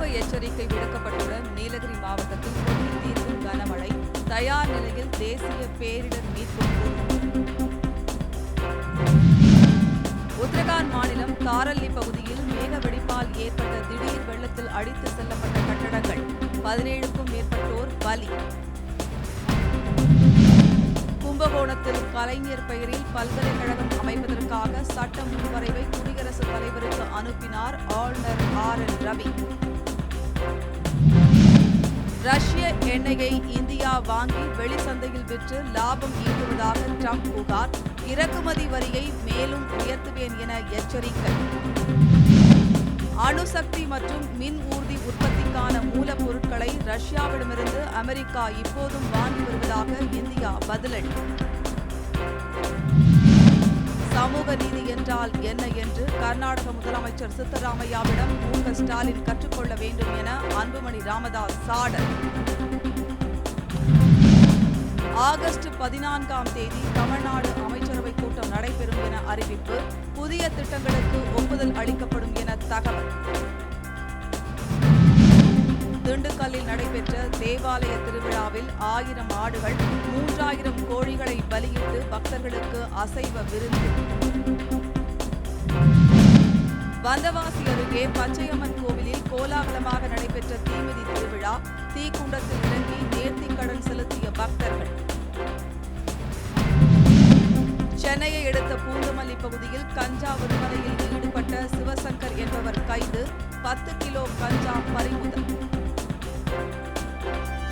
எச்சரிக்கை விடுக்கப்பட்டுள்ள நீலகிரி மாவட்டத்தில் புதிய தீர்வு கனமழை. தயார் நிலையில் தேசிய பேரிடர் மீட்பு உத்தரகாண்ட் மாநிலம் காரல்லி பகுதியில் மேக வெடிப்பால் ஏற்பட்ட திடீர் வெள்ளத்தில் அடித்து செல்லப்பட்ட கட்டடங்கள். பதினேழுக்கும் மேற்பட்டோர் பலி. கும்பகோணத்தில் கலைஞர் பெயரில் பல்கலைக்கழகம் அமைப்பதற்காக சட்ட முன்வரைவை குடியரசுத் தலைவருக்கு அனுப்பினார் ஆளுநர் ஆர் என் ரவி. ரஷ்ய எண்ணெயை இந்தியா வாங்கி வெளிச்சந்தையில் விற்று லாபம் ஈட்டுவதாக ட்ரம்ப் புகார். இறக்குமதி வரியை மேலும் உயர்த்துவேன் என எச்சரிக்கை. அணுசக்தி மற்றும் மின் ஊர்தி உற்பத்திக்கான மூலப்பொருட்களை ரஷ்யாவிடமிருந்து அமெரிக்கா இப்போதும் வாங்கி வருவதாக இந்தியா பதிலடி. சமூக நீதி என்றால் என்ன என்று கர்நாடக முதலமைச்சர் சித்தராமையாவிடம் மு க ஸ்டாலின் கற்றுக்கொள்ள வேண்டும் என அன்புமணி ராமதாஸ் சாடல். ஆகஸ்ட் பதினான்காம் தேதி தமிழ்நாடு அமைச்சரவைக் கூட்டம் நடைபெறும் என அறிவிப்பு. புதிய திட்டங்களுக்கு ஒப்புதல் அளிக்கப்படும் என தகவல். தேவாலய திருவிழாவில் ஆயிரம் ஆடுகள் மூன்றாயிரம் கோழிகளை பலியிட்டு பக்தர்களுக்கு அசைவ விருந்து. வந்தவாசி அருகே பச்சையம்மன் கோவிலில் கோலாகலமாக நடைபெற்ற தீமிதி திருவிழா தீக்குண்டத்தில் இறங்கி நேர்த்திக்கடன் செலுத்திய பக்தர்கள். சென்னையை எடுத்த பூந்தமல்லி பகுதியில் கஞ்சா விற்பனையில் ஈடுபட்ட சிவசங்கர் என்பவர் கைது பத்து கிலோ கஞ்சா பறிமுதல். Thank you.